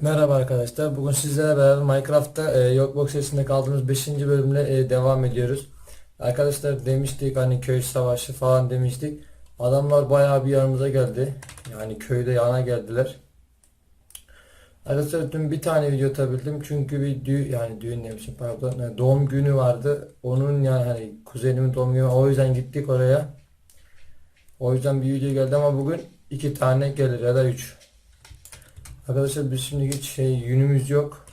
Merhaba arkadaşlar. Bugün sizlerle beraber Minecraft'ta e, Yokbox serisinde kaldığımız 5. bölümle e, devam ediyoruz. Arkadaşlar demiştik hani köy savaşı falan demiştik. Adamlar bayağı bir yanımıza geldi. Yani köyde yana geldiler. Arkadaşlar dün bir tane video atabildim çünkü bir düğün yani düğün demişim pardon yani doğum günü vardı. Onun yani hani kuzenimin doğum günü o yüzden gittik oraya. O yüzden bir video geldi ama bugün iki tane gelir ya da üç. Arkadaşlar biz şimdi hiç şey yünümüz yok.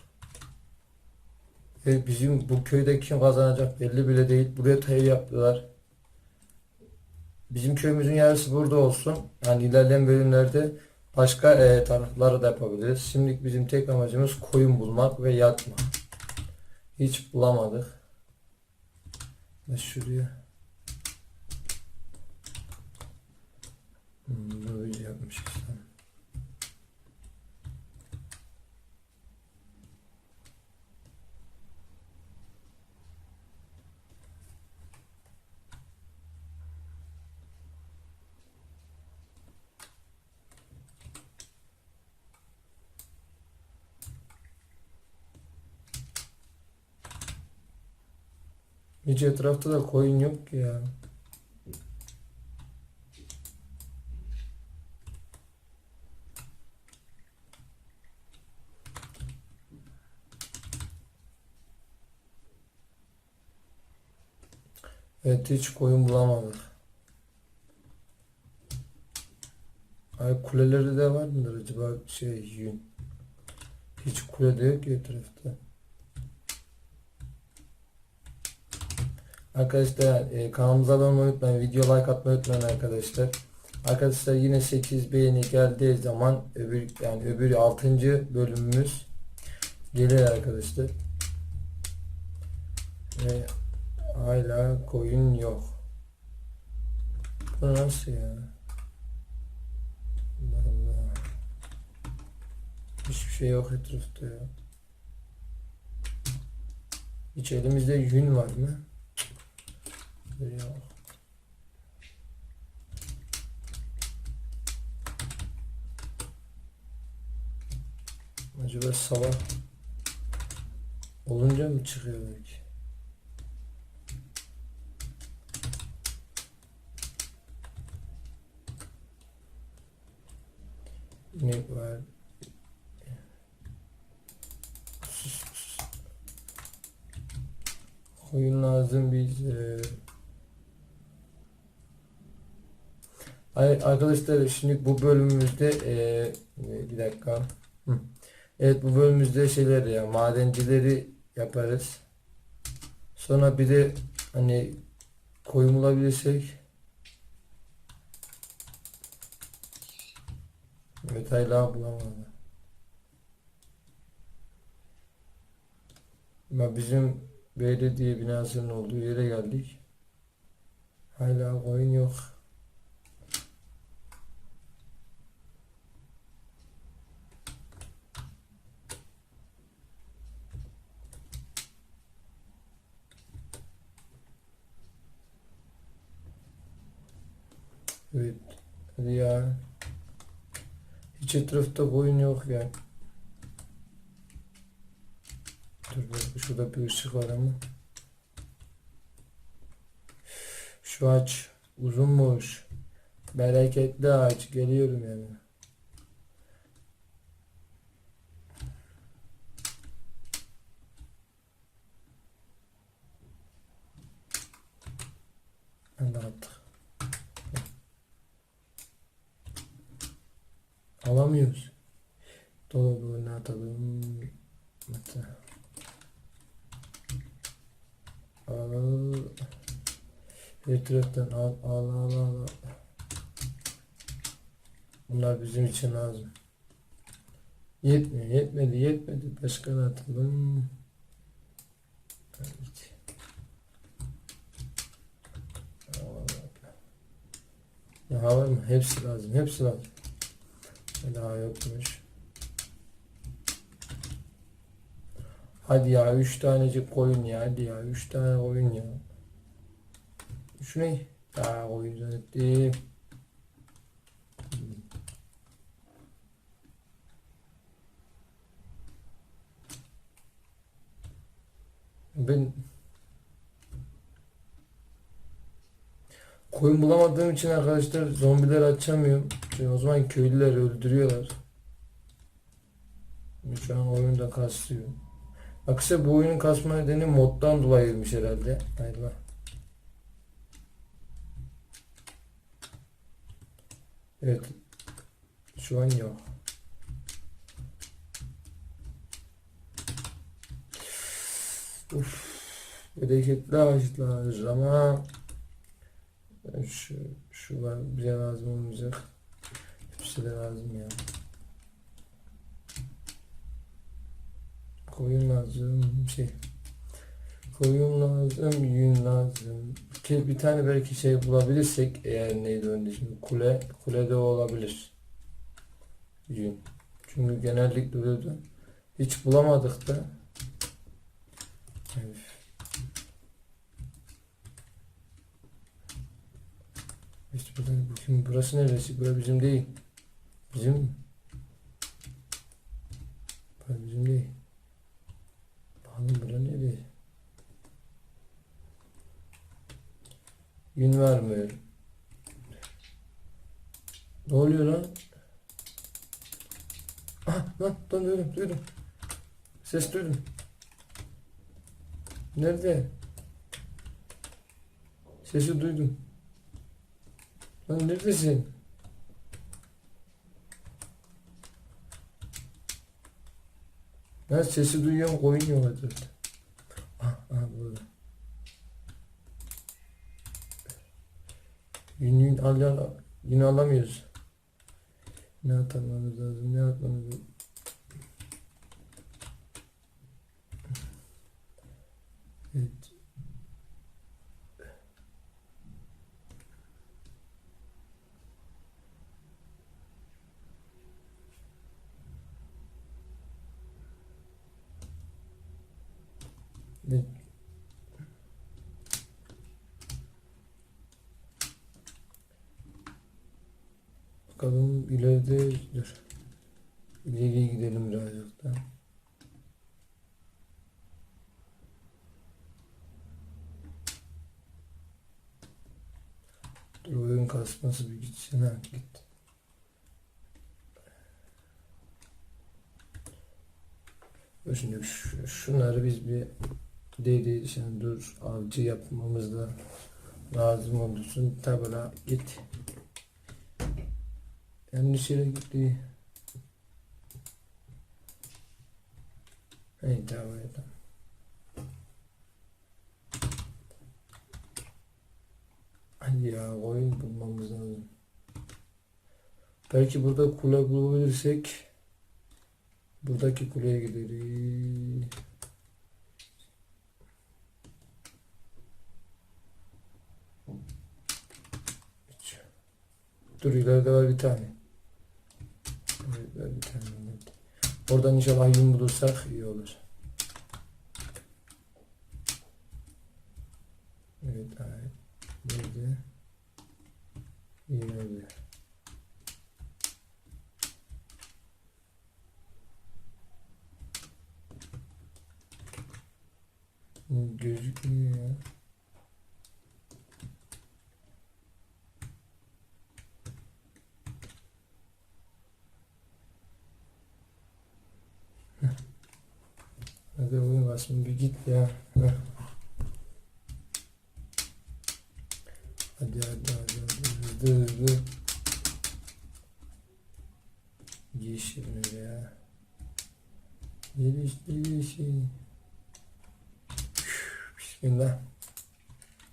Ve bizim bu köyde kim kazanacak belli bile değil. Buraya ev yaptılar. Bizim köyümüzün yarısı burada olsun. Yani ilerleyen bölümlerde başka e, tarafları da yapabiliriz. Şimdilik bizim tek amacımız koyun bulmak ve yatmak. Hiç bulamadık. Ve şuraya. Hmm, böyle yapmışız. Hiç etrafta da koyun yok ki ya. Evet hiç koyun bulamadık. Ay kuleleri de var mıdır acaba şey yün? Hiç kule de yok etrafta. Arkadaşlar e, kanalımıza abone olmayı unutmayın. Video like atmayı unutmayın arkadaşlar. Arkadaşlar yine 8 beğeni geldiği zaman öbür yani öbür 6. bölümümüz gelir arkadaşlar. Ve hala koyun yok. Bu nasıl ya? Allah. Hiçbir şey yok etrafta ya. Hiç elimizde yün var mı? Yok. Acaba sabah olunca mı çıkıyor belki? İnek var. Koyun lazım bize. Ay- Arkadaşlar şimdi bu bölümümüzde eee, bir dakika. Hı. Evet bu bölümümüzde şeyler ya madencileri yaparız. Sonra bir de hani koyun bulabilirsek Evet hala bulamadı. Ama bizim belediye binasının olduğu yere geldik. Hala koyun yok. Evet. Hadi ya. Hiç etrafta koyun yok ya. Dur bak şurada bir ışık var ama. Şu ağaç uzunmuş. Bereketli ağaç. Geliyorum yani. Ben de attık. Alamıyoruz. Dolabı ne atalım? Al. Bir taraftan al al al al. Bunlar bizim için lazım. Yetmiyor, yetmedi, yetmedi. Başka ne atalım? Evet. Ya var mı? Hepsi lazım, hepsi lazım. Silah yokmuş. Hadi ya 3 tanecik koyun ya hadi ya 3 tane koyun ya. Şu ne? Ya koyun zannettim. Ben koyun bulamadığım için arkadaşlar zombiler açamıyorum. Çünkü o zaman köylüler öldürüyorlar. Şu an oyunda kasıyor. Aksi bu oyunun kasma nedeni moddan dolayıymış herhalde. Haydi bak. Evet. Şu an yok. Uf. Bereketli ağaçlar ama şu var bize lazım olmayacak. Hepsi de lazım ya. Koyun lazım şey. Koyun lazım, yün lazım. Ki bir tane belki şey bulabilirsek eğer neydi önde şimdi kule kulede o olabilir. Yün. Çünkü genellikle oluyordu. Hiç bulamadık da. Evet. Bakayım burası neresi? Burası bizim değil. Bizim? Burası bizim değil. Bakalım bura nereye? Gün vermiyor. Ne oluyor lan? Ah lan lan duydum duydum. Ses duydum. Nerede? Sesi duydum. Lan neredesin? Ben sesi duyuyorum koyun yok etrafta. Ah, ah burada. Al yine alamıyoruz. Ne atmamız lazım? Ne atmamız lazım? Evet. Evet. Bakalım ileride dur. İleriye gidelim birazcık da. Dur oyun kasması bir gitsin ha git. Dur Şimdi şu- şunları biz bir dedi şimdi dur avcı yapmamız da lazım olursun tabela git. Yanlış yere gitti. Hey, tamam. Hadi ya oyun bulmamız lazım. Belki burada kule bulabilirsek buradaki kuleye gideriz. Dur ileride var bir tane. Oradan inşallah yün bulursak iyi olur. Evet, evet. Nerede? İleride. Hı, Gözükmüyor ya. Hadi oyun basın bir git ya. Heh. Hadi hadi hadi hadi hızlı hızlı. Yeşil ya? Yeşil yeşil. Bismillah.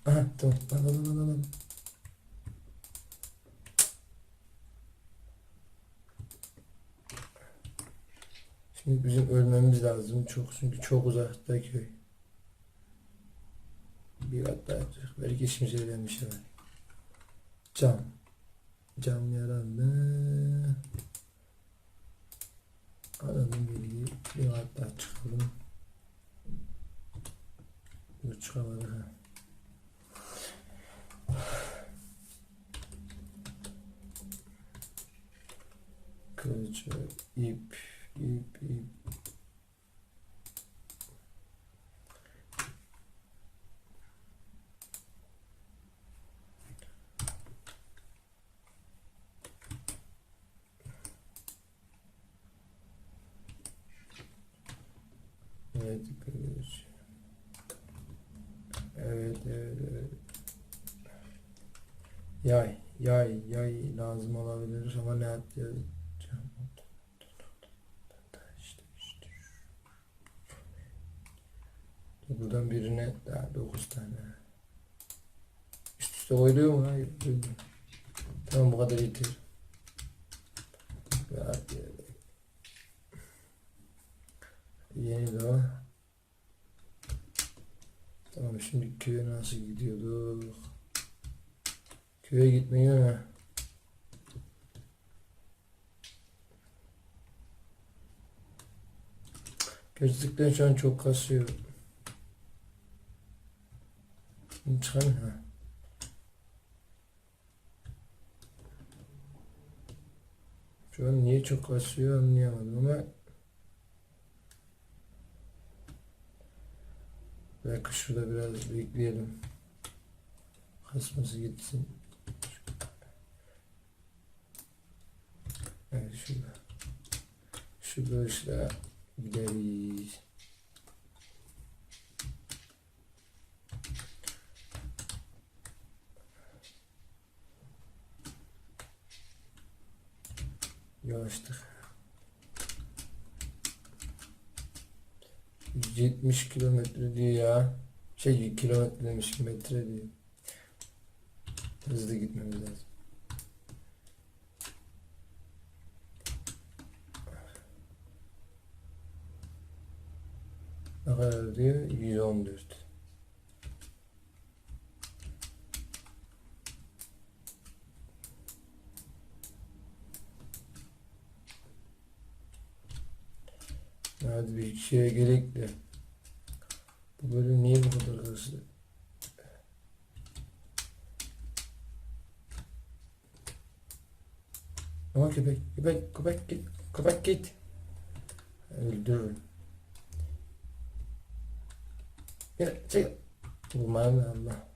Aha tamam. Al al al al. Şimdi bizim ölmemiz lazım. Çok çünkü çok uzakta köy. Bir hatta belki işimize gelmiş hemen. Cam. Cam yaralı. Alalım bilgiyi. Bir hatta çıkalım. Dur çıkamadı ha. Kılıç, ip, ip, ip. Evet. Evet, evet, evet. Yay, yay, yay lazım olabilir ama ne yapacağız? Buradan birine daha 9 tane. Üst üste koyuluyor mu? Hayır. Tamam bu kadar yeter. Yeni de. Tamam şimdi köye nasıl gidiyorduk? Köye gitmeyi mi? Gerçekten şu an çok kasıyor. Şimdi ha. Şu an niye çok kasıyor anlayamadım ama belki şurada biraz bekleyelim. Kasması gitsin. Evet şurada. Şu görüşle gideriz. Yavaştık. 170 kilometre diyor ya. Şey kilometre demiş metre diyor. Hızlı gitmemiz lazım. Ne kadar diyor? 114. Hadi bir şeye gerek de. Bu bölüm niye bu kadar hızlı? Ama köpek, köpek, köpek git, köpek git. Öldürürüm. Gel, çek. Da Allah.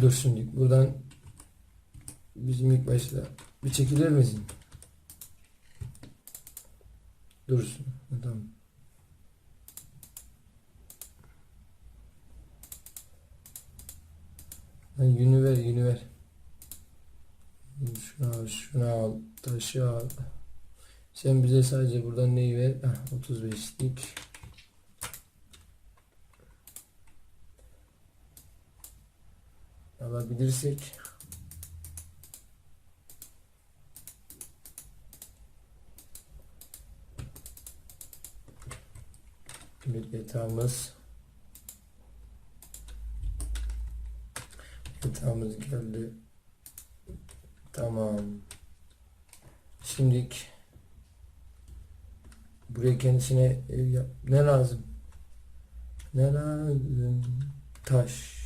Dur şimdi buradan bizim ilk başta bir çekilir misin? Dursun. Tamam. Yünü ver, yünü ver. Şunu al, şunu al, taşı al. Sen bize sadece buradan neyi ver? Ah, 35'lik. Alabilirsek. Bir yatağımız. Yatağımız geldi. Tamam. Şimdilik buraya kendisine ev yap. Ne lazım? Ne lazım? Taş.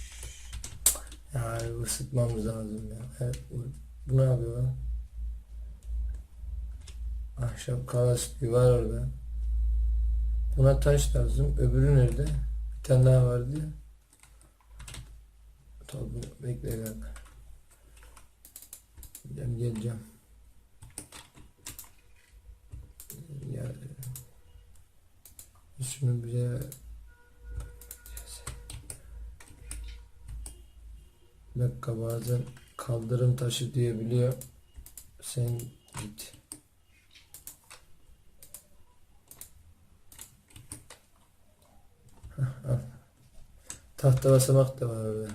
Ya ısıtmamız lazım ya. Evet, bu, ne yapıyor? Ahşap kalas bir var orada. Buna taş lazım. Öbürü nerede? Bir tane daha vardı. Tabii bekle bir dakika. Ben geleceğim. Ya, şunu bize bir bazen kaldırım taşı diyebiliyor. Sen git. Hah, al. Tahta basamak da var orada.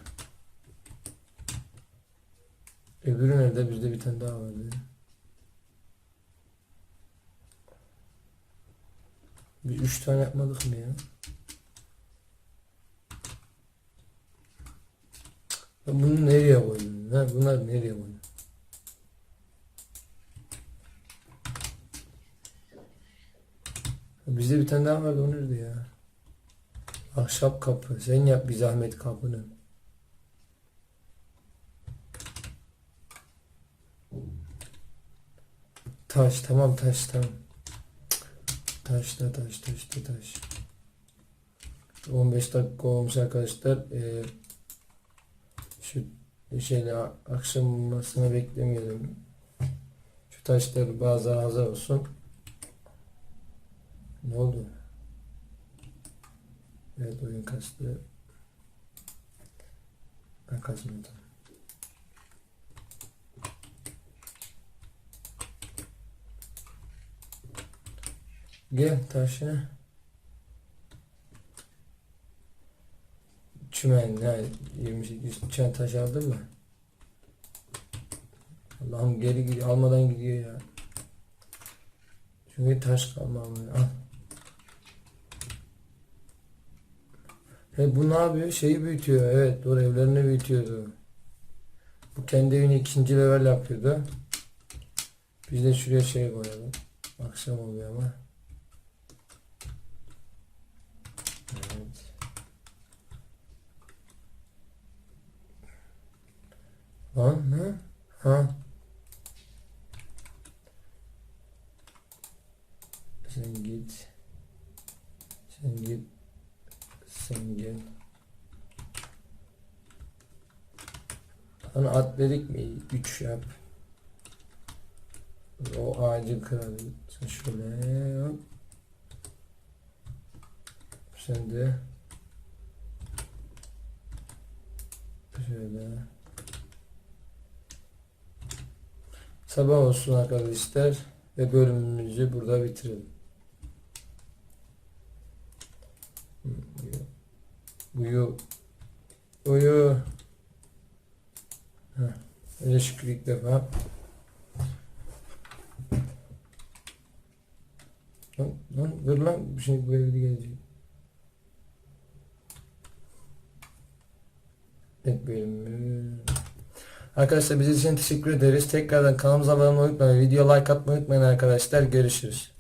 Öbürü nerede? Bizde bir tane daha vardı. Bir üç tane yapmadık mı ya? Ben bunu nereye koydum? Ha, bunlar nereye koydum? Bizde bir tane daha vardı o nerede ya? Ahşap kapı. Sen yap bir zahmet kapını. Taş tamam taş tamam. Taşla taş taşla taş. 15 dakika olmuş arkadaşlar. Ee, şu şeyle akşam olmasını beklemeyelim. Şu taşlar bazı hazır olsun. Ne oldu? Evet oyun kastı. Ben kasmadım. Gel taşına. Çimen ne 28 çimen taş aldın mı? Allah'ım geri gidiyor almadan gidiyor ya. Çünkü taş kalmamıyor. Al. He bu ne yapıyor? Şeyi büyütüyor. Evet doğru evlerini büyütüyordu. Bu kendi evini ikinci level yapıyordu. Biz de şuraya şey koyalım. Akşam oluyor ama. Evet. Lan ne? Ha? Sen git. Sen git. Sen gel. Hani atletik mi? Güç yap. O ağacı kıralım. Sen şöyle hop. Sen de şöyle sabah olsun arkadaşlar ve bölümümüzü burada bitirelim. Uyu. Uyu. Heh. Öyle şükür ilk defa. Lan, lan dur lan. Şimdi bu evde gelecek. Bölümü. Arkadaşlar bizi için teşekkür ederiz. Tekrardan kanalımıza abone olmayı unutmayın. Video like atmayı unutmayın arkadaşlar. Görüşürüz.